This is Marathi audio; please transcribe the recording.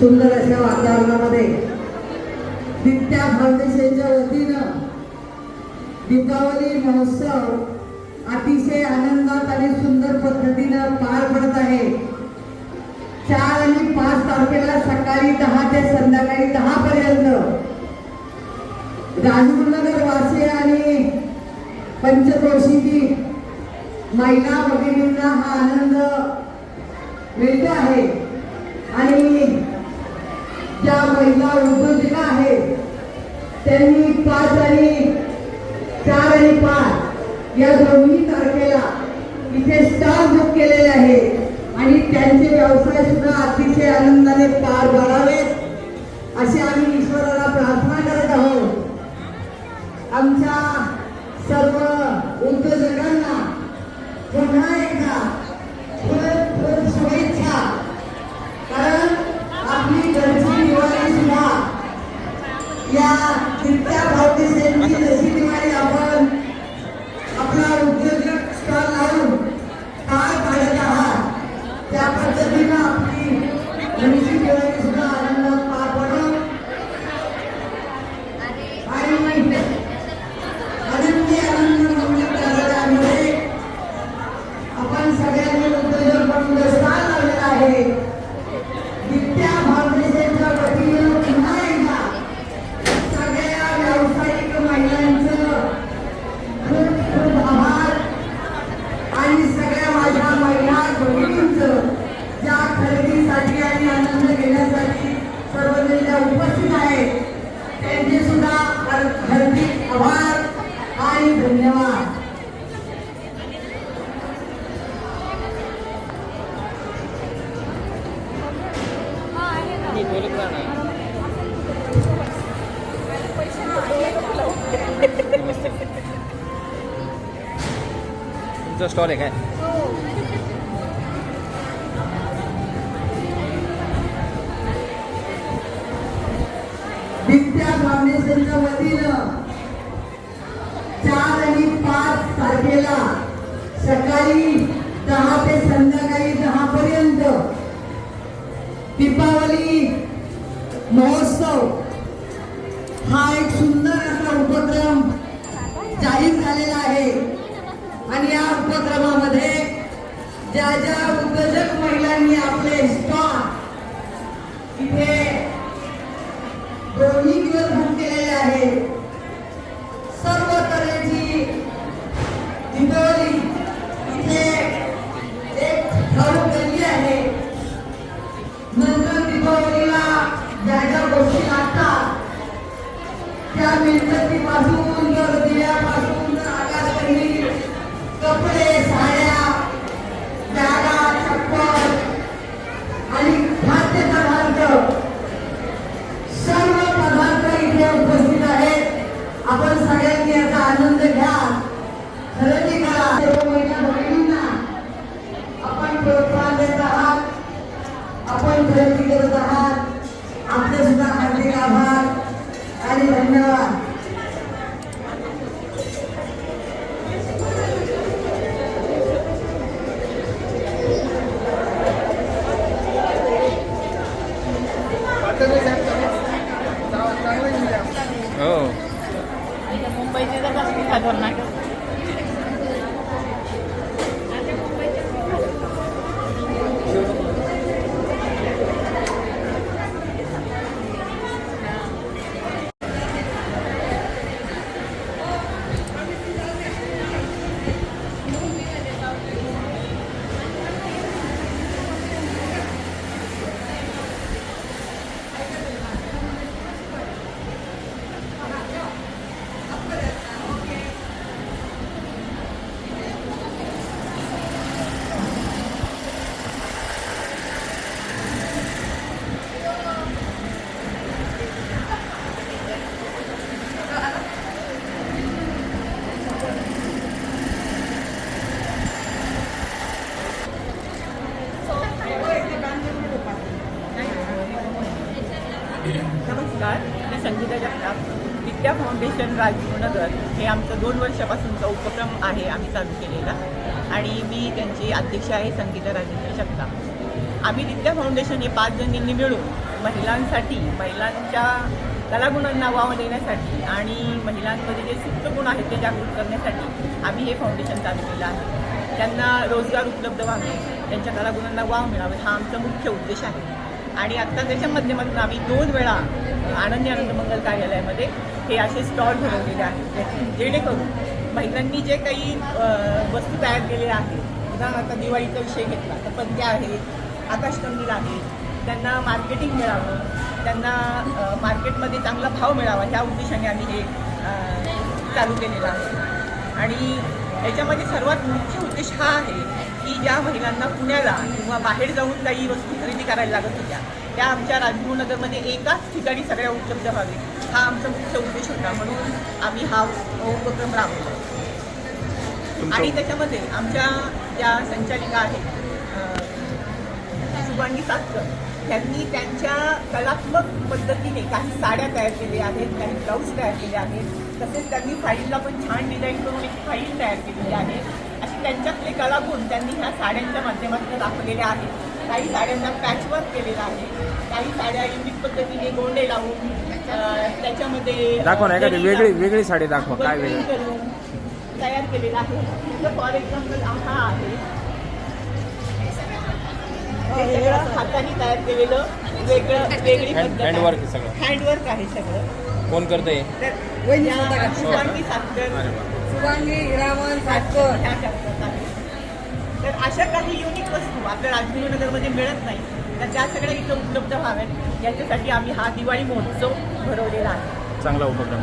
सुंदर अशा वातावरणामध्ये दिप्त्या फाउंडेशनच्या वतीनं दीपावली महोत्सव अतिशय आनंदात आणि सुंदर पद्धतीनं पार पडत आहे. चार आणि पाच तारखेला सकाळी दहा ते संध्याकाळी दहा पर्यंत राजगुरुनगर वासी आणि पंचक्रोशीची महिला भगिनींना हा आनंद मिळतो आहे. उद्योजिका आहेत त्यांनी पाच आणि चार आणि पाच या दोन्ही तारखेला इथे स्टार बुक केलेले आहे. आणि त्यांचे व्यवसाय सुद्धा अतिशय आनंदाने पार पाडावेत. अशी आम्ही ईश्वराला प्रार्थना करत आहोत. आमच्या सर्व उद्योजक तुमचा स्टॉल आहे काय? विद्या फाउंडेशनच्या वतीनं चार आणि पाच तारखेला सकाळी दहा ते संध्याकाळी दहा पर्यंत दीपावली महोत्सव हा एक सुंदर असा उपक्रम जाहीर झालेला आहे आणि या उपक्रमामध्ये ज्या उद्योजक महिलांनी आपले स्टॉक इथे दोन्ही दिवस बुक केलेले आहे. सर्व तऱ्हेची दीपावली इथे एक ठाऊक गल्ली आहे. नंतर दीपावलीला ज्या ज्या गोष्टी लागतात त्या मेणबत्तीपासून तर दिव्यापासून आकाशकंदी कपडे ধন্যবাদ আপনার नमस्कार. मी संगीता जगताप. विद्या फाउंडेशन राजगुरुनगर हे आमचं दोन वर्षापासूनचा उपक्रम आहे आम्ही चालू केलेला. आणि मी त्यांची अध्यक्ष आहे संगीता राजेंद्र जगताप. आम्ही विद्या फाउंडेशन हे पाच जणींनी मिळून महिलांसाठी महिलांच्या कलागुणांना वाव देण्यासाठी आणि महिलांमध्ये जे सुप्त गुण आहेत ते जागृत करण्यासाठी आम्ही हे फाउंडेशन चालू केलं आहे. त्यांना रोजगार उपलब्ध व्हावे त्यांच्या कलागुणांना वाव मिळावे हा आमचा मुख्य उद्देश आहे. आणि आत्ता त्याच्या माध्यमातून आम्ही दोन वेळा आनंदी आनंद मंगल कार्यालयामध्ये हे असे स्टॉल भरवलेले आहेत जेणेकरून महिलांनी जे काही वस्तू तयार केलेल्या आहेत उदाहरणार्थ दिवाळीचा विषय घेतला तर पद्या आहेत आकाशकंदील आहेत त्यांना मार्केटिंग मिळावं त्यांना मार्केटमध्ये चांगला भाव मिळावा ह्या उद्देशाने आम्ही हे चालू केलेलं आहे. आणि याच्यामध्ये सर्वात मुख्य उद्देश हा आहे की ज्या महिलांना पुण्याला किंवा बाहेर जाऊन काही वस्तू खरेदी करायला लागत होत्या त्या आमच्या राजगुरुनगरमध्ये एकाच ठिकाणी सगळ्या उपलब्ध व्हावे. हा आमचा मुख्य उद्देश होता. म्हणून आम्ही हा उपक्रम राबवला. आणि त्याच्यामध्ये आमच्या ज्या संचालिका आहेत अं, शुभांगी सातकर त्यांनी त्यांच्या कलात्मक पद्धतीने काही साड्या तयार केल्या आहेत काही ब्लाऊज तयार केले आहेत. तसेच त्यांनी फाईलला पण छान डिझाईन करून एक फाईल तयार केलेली आहे. असे त्यांच्यातले कलागुण त्यांनी ह्या साड्यांच्या माध्यमातून दाखवलेले आहेत. काही साड्यांना पॅचवर्क केलेलं आहे. काही साड्या युनिक पद्धतीने गोंडे लावून त्याच्यामध्ये दाखवा ना एखादी जरी वेगळी वेगळी साडी दाखवा काय वेगळं? करून तयार केलेला आहे. फॉर एक्झाम्पल हा आहे. हे सगळं हाताने तयार केलेलं वेगळं वेगळी हँड पद्धत आहे. हँडवर्क आहे सगळं. हँडवर्क आहे सगळं. कोण करतंय? तर वहिनी या स्वतः करतात. शुभांगी सातकर अरे वा. शुभांगी हिरामन सातकर ह्या करतात आहे. तर अशा काही युनिक वस्तू आपल्या राजगुरुनगरमध्ये मिळत नाही. तर त्या सगळ्या इथं उपलब्ध व्हाव्यात. याच्यासाठी आम्ही हा दिवाळी महोत्सव भरवलेला आहे. चांगला उपक्रम.